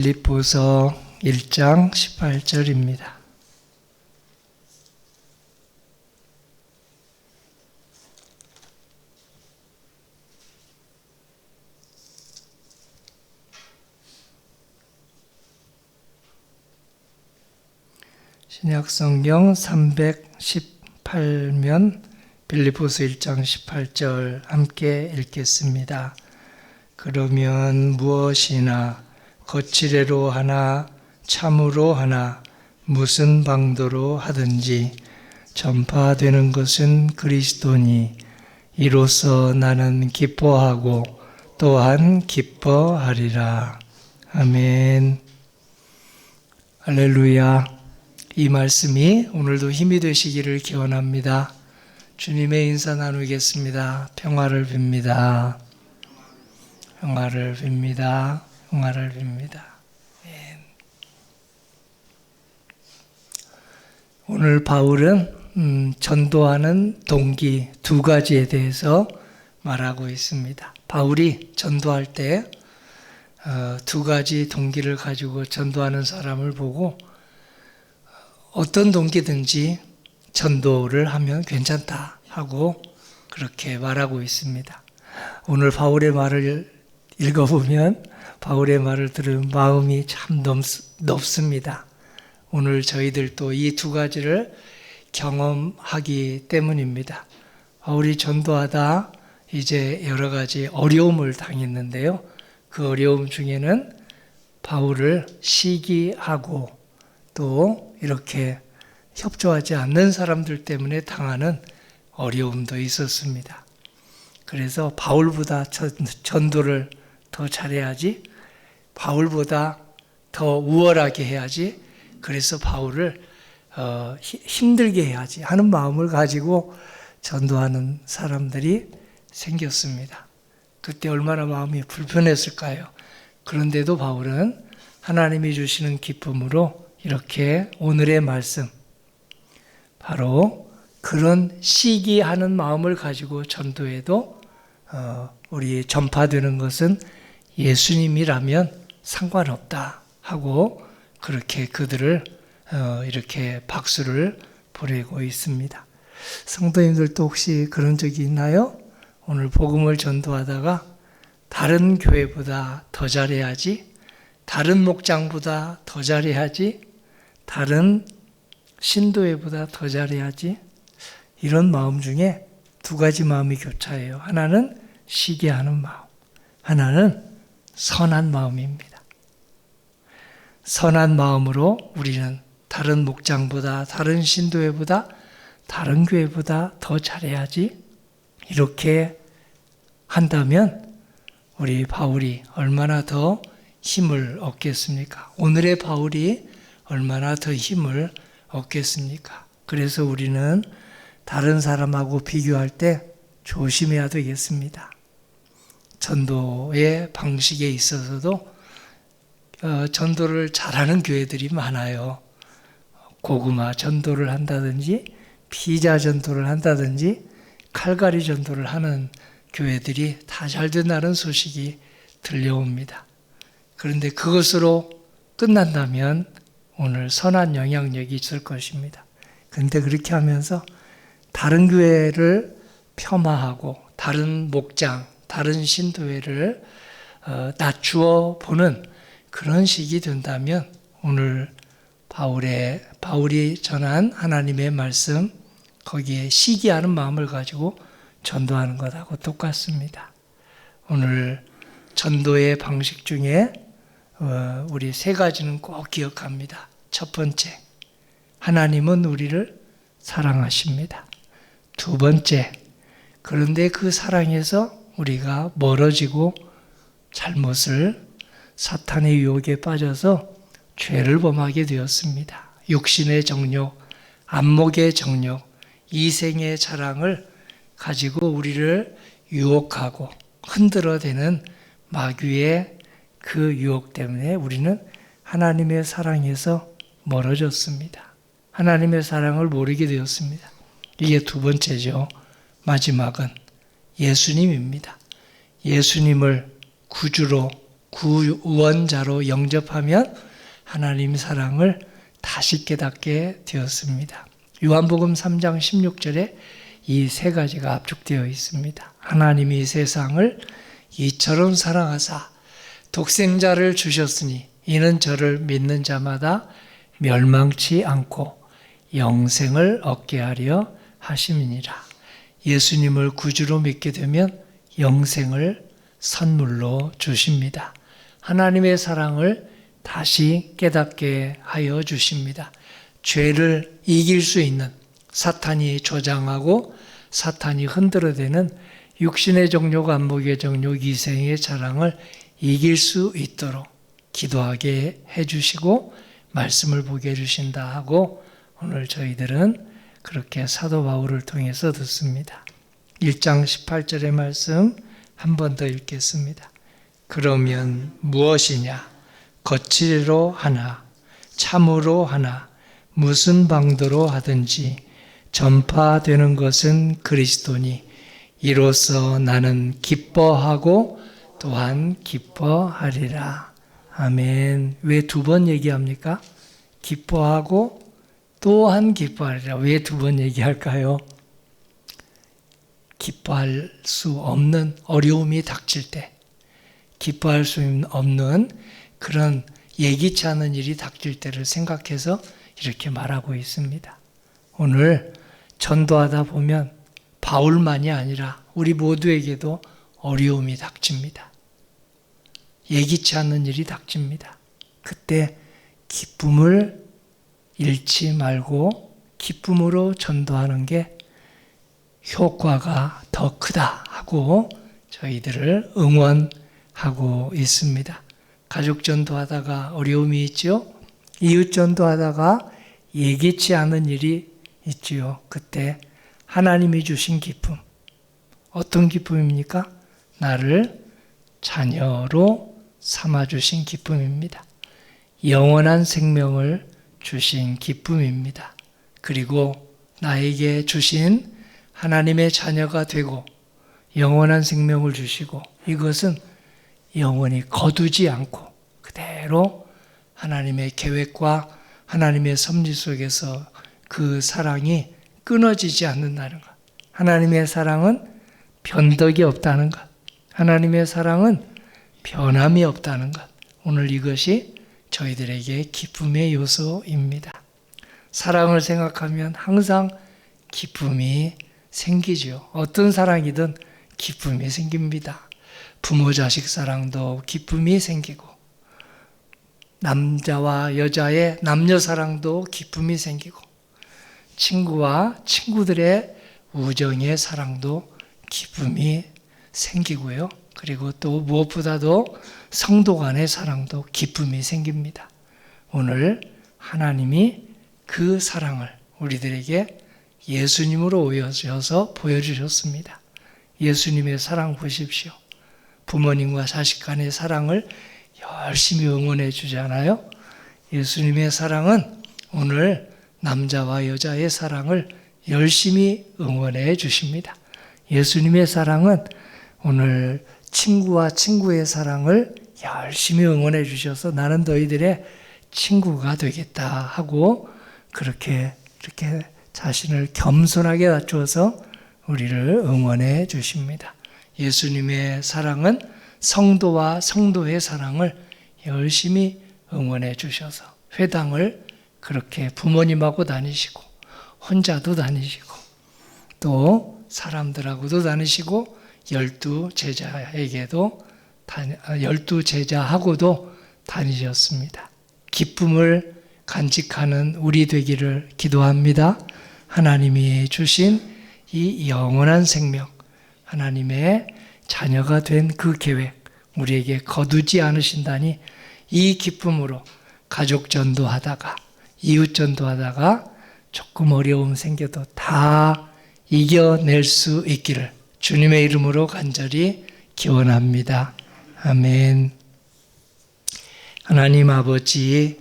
빌립보서 1장 18절입니다. 신약 성경 318면 빌립보서 1장 18절 함께 읽겠습니다. 그러면 무엇이나 거칠애로 하나 참으로 하나 무슨 방도로 하든지 전파되는 것은 그리스도니 이로써 나는 기뻐하고 또한 기뻐하리라. 아멘. 할렐루야. 이 말씀이 오늘도 힘이 되시기를 기원합니다. 주님의 인사 나누겠습니다. 평화를 빕니다. 평화를 빕니다. 평화를 빕니다. 예. 오늘 바울은 음, 전도하는 동기 두 가지에 대해서 말하고 있습니다. 바울이 전도할 때두 어, 가지 동기를 가지고 전도하는 사람을 보고 어떤 동기든지 전도를 하면 괜찮다 하고 그렇게 말하고 있습니다. 오늘 바울의 말을 읽어보면 바울의 말을 들은 마음이 참 높 습니다. 오늘 저희들도 이 두 가지를 경험하기 때문입니다. 바울이 전도하다 이제 여러 가지 어려움을 당했는데요. 그 어려움 중에는 바울을 시기하고 또 이렇게 협조하지 않는 사람들 때문에 당하는 어려움도 있었습니다. 그래서 바울보다 전도를 더 잘해야지, 바울보다 더 우월하게 해야지, 그래서 바울을 어, 힘들게 해야지 하는 마음을 가지고 전도하는 사람들이 생겼습니다. 그때 얼마나 마음이 불편했을까요? 그런데도 바울은 하나님이 주시는 기쁨으로 이렇게 오늘의 말씀, 바로 그런 시기하는 마음을 가지고 전도해도 어, 우리 전파되는 것은 예수님이라면 상관없다 하고 그렇게 그들을 어, 이렇게 박수를 보내고 있습니다. 성도님들도 혹시 그런 적이 있나요? 오늘 복음을 전도하다가 다른 교회보다 더 잘해야지, 다른 목장보다 더 잘해야지, 다른 신도회보다 더 잘해야지 이런 마음 중에 두 가지 마음이 교차해요. 하나는 시기하는 마음, 하나는 선한 마음입니다. 선한 마음으로 우리는 다른 목장보다 다른 신도회보다 다른 교회보다 더 잘해야지 이렇게 한다면 우리 바울이 얼마나 더 힘을 얻겠습니까? 오늘의 바울이 얼마나 더 힘을 얻겠습니까? 그래서 우리는 다른 사람하고 비교할 때 조심해야 되겠습니다. 전도의 방식에 있어서도 어, 전도를 잘하는 교회들이 많아요. 고구마 전도를 한다든지 피자 전도를 한다든지 칼갈이 전도를 하는 교회들이 다 잘 된다는 소식이 들려옵니다. 그런데 그것으로 끝난다면 오늘 선한 영향력이 있을 것입니다. 그런데 그렇게 하면서 다른 교회를 폄하하고 다른 목장, 다른 신도회를 어, 낮추어 보는 그런 식이 된다면 오늘 바울의 바울이 전한 하나님의 말씀 거기에 시기하는 마음을 가지고 전도하는 것하고 똑같습니다. 오늘 전도의 방식 중에 어, 우리 세 가지는 꼭 기억합니다. 첫 번째, 하나님은 우리를 사랑하십니다. 두 번째, 그런데 그 사랑에서 우리가 멀어지고 잘못을 사탄의 유혹에 빠져서 죄를 범하게 되었습니다. 육신의 정욕, 안목의 정욕, 이생의 자랑을 가지고 우리를 유혹하고 흔들어대는 마귀의 그 유혹 때문에 우리는 하나님의 사랑에서 멀어졌습니다. 하나님의 사랑을 모르게 되었습니다. 이게 두 번째죠. 마지막은 예수님입니다. 예수님을 구주로 구원자로 영접하면 하나님 사랑을 다시 깨닫게 되었습니다. 요한복음 3장 16절에 이 세 가지가 압축되어 있습니다. 하나님이 세상을 이처럼 사랑하사 독생자를 주셨으니 이는 저를 믿는 자마다 멸망치 않고 영생을 얻게 하려 하심이니라. 예수님을 구주로 믿게 되면 영생을 선물로 주십니다. 하나님의 사랑을 다시 깨닫게 하여 주십니다. 죄를 이길 수 있는 사탄이 조장하고 사탄이 흔들어대는 육신의 종족, 안목의 종족, 이생의 자랑을 이길 수 있도록 기도하게 해주시고 말씀을 보게 해주신다 하고 오늘 저희들은 그렇게 사도 바울을 통해서 듣습니다. 1장 18절의 말씀 한 번 더 읽겠습니다. 그러면 무엇이냐? 거칠로 하나, 참으로 하나, 무슨 방도로 하든지 전파되는 것은 그리스도니 이로써 나는 기뻐하고 또한 기뻐하리라. 아멘. 왜 두 번 얘기합니까? 기뻐하고 또한 기뻐하리라. 왜 두 번 얘기할까요? 기뻐할 수 없는 어려움이 닥칠 때, 기뻐할 수 없는 그런 예기치 않은 일이 닥칠 때를 생각해서 이렇게 말하고 있습니다. 오늘 전도하다 보면 바울만이 아니라 우리 모두에게도 어려움이 닥칩니다. 예기치 않는 일이 닥칩니다. 그때 기쁨을 잃지 말고 기쁨으로 전도하는 게 효과가 더 크다 하고 저희들을 응원 하고 있습니다. 가족 전도 하다가 어려움이 있죠. 이웃 전도 하다가 예기치 않은 일이 있지요. 그때 하나님이 주신 기쁨. 어떤 기쁨입니까? 나를 자녀로 삼아 주신 기쁨입니다. 영원한 생명을 주신 기쁨입니다. 그리고 나에게 주신 하나님의 자녀가 되고 영원한 생명을 주시고 이것은 영원히 거두지 않고 그대로 하나님의 계획과 하나님의 섭리 속에서 그 사랑이 끊어지지 않는다는 것. 하나님의 사랑은 변덕이 없다는 것. 하나님의 사랑은 변함이 없다는 것. 오늘 이것이 저희들에게 기쁨의 요소입니다. 사랑을 생각하면 항상 기쁨이 생기죠. 어떤 사랑이든 기쁨이 생깁니다. 부모 자식 사랑도 기쁨이 생기고 남자와 여자의 남녀 사랑도 기쁨이 생기고 친구와 친구들의 우정의 사랑도 기쁨이 생기고요. 그리고 또 무엇보다도 성도 간의 사랑도 기쁨이 생깁니다. 오늘 하나님이 그 사랑을 우리들에게 예수님으로 오셔서 보여주셨습니다. 예수님의 사랑 보십시오. 부모님과 자식 간의 사랑을 열심히 응원해 주잖아요. 예수님의 사랑은 오늘 남자와 여자의 사랑을 열심히 응원해 주십니다. 예수님의 사랑은 오늘 친구와 친구의 사랑을 열심히 응원해 주셔서 나는 너희들의 친구가 되겠다 하고 그렇게 이렇게 자신을 겸손하게 낮추어서 우리를 응원해 주십니다. 예수님의 사랑은 성도와 성도의 사랑을 열심히 응원해 주셔서 회당을 그렇게 부모님하고 다니시고 혼자도 다니시고 또 사람들하고도 다니시고 열두 제자에게도 열두 제자하고도 다니셨습니다. 기쁨을 간직하는 우리 되기를 기도합니다. 하나님이 주신 이 영원한 생명, 하나님의 자녀가 된 그 계획, 우리에게 거두지 않으신다니 이 기쁨으로 가족 전도하다가, 이웃 전도하다가 조금 어려움 생겨도 다 이겨낼 수 있기를 주님의 이름으로 간절히 기원합니다. 아멘. 하나님 아버지,